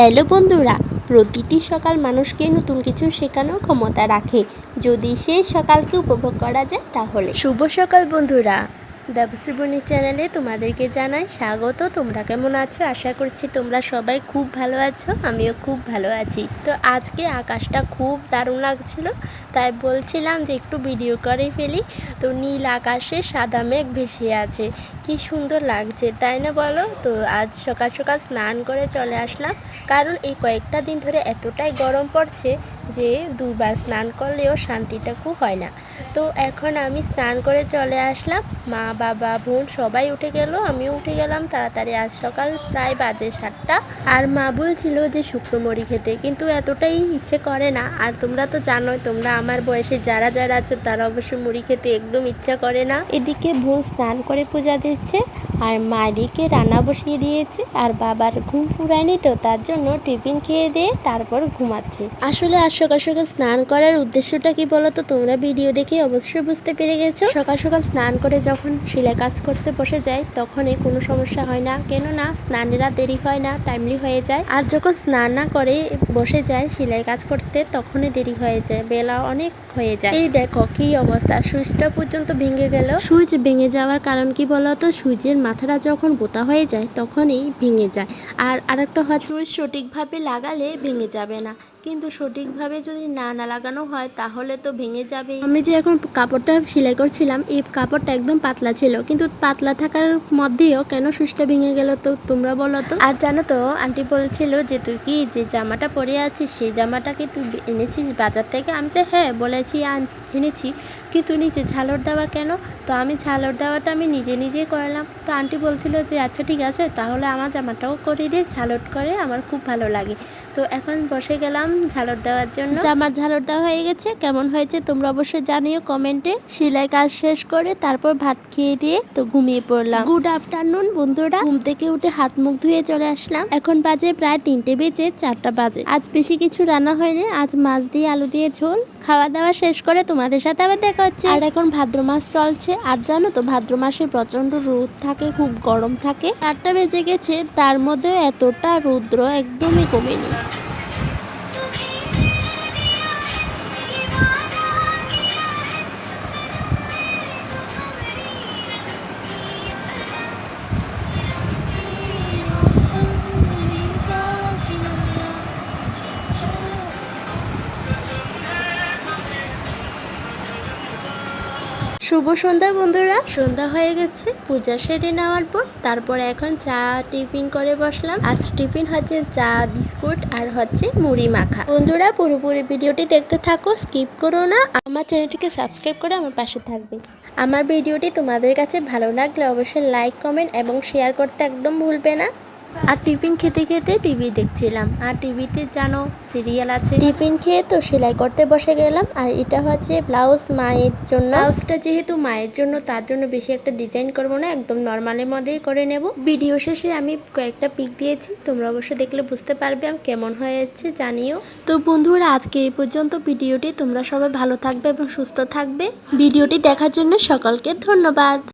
Hello বন্ধুরা, প্রতিটি সকাল মানুষকে নতুন কিছু শেখানোর ক্ষমতা রাখে। যদি সেই সকালকে উপভোগ করা যায় তাহলে। শুভ সকাল বন্ধুরা দেবশ্রীবণী চ্যানেলে তোমাদেরকে জানাই স্বাগত। তোমরা কেমন আছো? আশা করছি তোমরা সবাই খুব ভালো আছো, আমিও খুব ভালো আছি। তো আজকে আকাশটা খুব দারুণ লাগছিল, তাই বলছিলাম যে একটু ভিডিও করে ফেলি। তো নীল আকাশে সাদা মেঘ ভেসে আছে, কি সুন্দর লাগছে, তাই না বলো? তো আজ সকাল সকাল স্নান করে চলে আসলাম, কারণ এই কয়েকটা দিন ধরে এতটাই গরম পড়ছে যে দুবার স্নান করলেও শান্তিটা খুব হয় না। তো এখন আমি স্নান করে চলে আসলাম, মা বাবা বোন সবাই উঠে গেল, আমিও উঠে গেলাম। তাড়াতাড়ি আজ সকাল প্রায় বাজে সাতটা। আর মা বলছিল যে শুকনো মুড়ি খেতে, কিন্তু এতটাই ইচ্ছে করে না। আর তোমরা তো জানোই, তোমরা আমার বয়সে যারা যারা আছো, তারা অবশ্য মুড়ি খেতে একদম ইচ্ছা করে না। এদিকে বোন স্নান করে পূজা দিচ্ছে, আর মা এদিকে রান্না বসিয়ে দিয়েছে। আর বাবার ঘুম ফুরায়নি তো, তার জন্য টিফিন খেয়ে দিয়ে তারপর ঘুমাচ্ছে। আসলে আজ সকাল সকাল স্নান করার উদ্দেশ্যটা কি বলতো তোমরা ভিডিও দেখে অবশ্যই বুঝতে পেরে গেছো। সকাল সকাল স্নান করে যখন সেলাই কাজ করতে বসে যায়, তখনই কোনো সমস্যা হয় না। কেননা স্নানেরা দেরি হয় না টাইমলি হয়ে যায়। আর যখন স্নান না করে বসে যায় সেলাই কাজ করতে, তখনই দেরি হয়ে যায়, বেলা অনেক হয়ে যায়। এই দেখো কি অবস্থা, সুইচটা পর্যন্ত ভেঙে গেল। সুইচ ভেঙে যাওয়ার কারণ কি বলতো সুইচের মাথাটা যখন বোতা হয়ে যায়, তখনই ভেঙে যায়। আর আরেকটা হয় সুইচ সঠিকভাবে লাগালে ভেঙে যাবে না। কিন্তু সঠিকভাবে যদি না না লাগানো হয়, তাহলে তো ভেঙে যাবে আমি যে এখন কাপড়টা সেলাই করছিলাম, এই কাপড়টা একদম পাতলা ছিল, কিন্তু পাতলা থাকার মধ্যেও কেন সুইচটা ভেঙে গেল তো তোমরা বলো তো? আর জানো তো আন্টি বলছিল যে তুই কি যে জামাটা পরে আছিস, সেই জামাটা কি তুই এনেছিস বাজার থেকে? আমি যে হ্যাঁ বলেছি এনেছি, কিন্তু নিচে ঝালর দেওয়া কেন? তো আমি ঝালর দেওয়াটা আমি নিজে নিজেই করলাম। তো আন্টি বলছিল যে আচ্ছা ঠিক আছে, তাহলে আমার জামাটাও করে দিয়ে ঝালট করে, আমার খুব ভালো লাগে। তো এখন বসে গেলাম ঝালর দেওয়ার জন্য। জামার ঝালর দেওয়া হয়ে গেছে, কেমন হয়েছে তোমরা অবশ্যই জানিও কমেন্টে। সেলাই কাজ শেষ করে তারপর ভাত খেয়ে দিয়ে তো ঘুমিয়ে পড়লাম। গুড আফটারনুন বন্ধুরা। ঘুম থেকে উঠে হাত মুখ ধুয়ে চলে আসলাম। এখন বাজে প্রায় তিনটে বেজে চারটা বাজে। আজ বেশি কিছু রান্না হয়নি। আজ মাছ দিয়ে আলু দিয়ে ঝোল। খাওয়া দাওয়া শেষ করে তোমাদের সাথে আবার দেখা হচ্ছে। আর এখন ভাদ্র মাস চলছে। আর জানো তো ভাদ্র মাসে প্রচণ্ড রোদ থাকে খুব গরম থাকে। চারটা বেজে গেছে তার মধ্যে এতটা রৌদ্র একদমই কমেনি। শুভ সন্ধ্যা বন্ধুরা। সন্ধ্যা হয়ে গেছে, পূজা সেরে নেওয়ার পর তারপরে এখন চা টিফিন করে বসলাম। আজ টিফিন হচ্ছে চা, বিস্কুট আর হচ্ছে মুড়ি মাখা। বন্ধুরা, পুরোপুরি ভিডিওটি দেখতে থাকো, স্কিপ করো না। আমার চ্যানেলটিকে সাবস্ক্রাইব করে আমার পাশে থাকবে। আমার ভিডিওটি তোমাদের কাছে ভালো লাগলে অবশ্যই লাইক, কমেন্ট এবং শেয়ার করতে একদম ভুলবে না। আর টিফিন খেতে খেতে টিভি দেখছিলাম। আর টিভিতে জানো সিরিয়াল আছে। টিফিন খেয়ে তো সেলাই করতে বসে গেলাম। আর এটা হচ্ছে ব্লাউজ মায়ের জন্য। ব্লাউজটা যেহেতু মায়ের জন্য, তার জন্য বেশি একটা ডিজাইন করব না, একদম নর্মালের মধ্যেই করে নেব। ভিডিও শেষে আমি কয়েকটা পিক দিয়েছি। তোমরা অবশ্যই দেখলে বুঝতে পারবে আমি কেমন হয়েছে, জানিও। তো বন্ধুরা, আজকে এই পর্যন্ত ভিডিওটি। তোমরা সবাই ভালো থাকবে এবং সুস্থ থাকবে। ভিডিওটি দেখার জন্য সকলকে ধন্যবাদ।